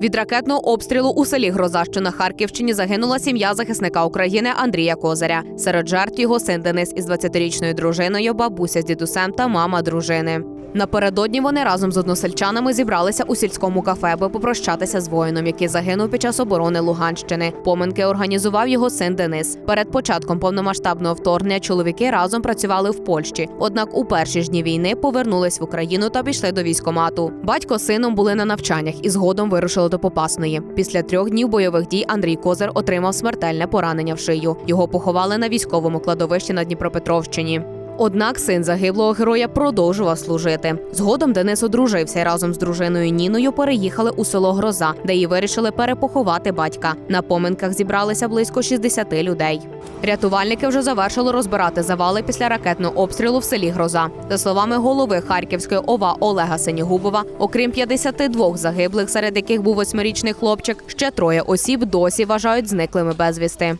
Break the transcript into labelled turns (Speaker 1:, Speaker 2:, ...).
Speaker 1: Від ракетного обстрілу у селі Гроза, що на Харківщині, загинула сім'я захисника України Андрія Козаря. Серед жертв його син Денис із 20-річною дружиною, бабуся з дідусем та мама дружини. Напередодні вони разом з односельчанами зібралися у сільському кафе, аби попрощатися з воїном, який загинув під час оборони Луганщини. Поминки організував його син Денис. Перед початком повномасштабного вторгнення чоловіки разом працювали в Польщі. Однак у перші ж дні війни повернулись в Україну та пішли до військомату. Батько з сином були на навчаннях і згодом вирушили до Попасної. Після трьох днів бойових дій Андрій Козир отримав смертельне поранення в шию. Його поховали на військовому кладовищі на Дніпропетровщині. Однак син загиблого героя продовжував служити. Згодом Денис одружився і разом з дружиною Ніною переїхали у село Гроза, де й вирішили перепоховати батька. На поминках зібралися близько 60 людей. Рятувальники вже завершили розбирати завали після ракетного обстрілу в селі Гроза. За словами голови Харківської ОВА Олега Сенігубова, окрім 52 загиблих, серед яких був восьмирічний хлопчик, ще троє осіб досі вважають зниклими безвісти.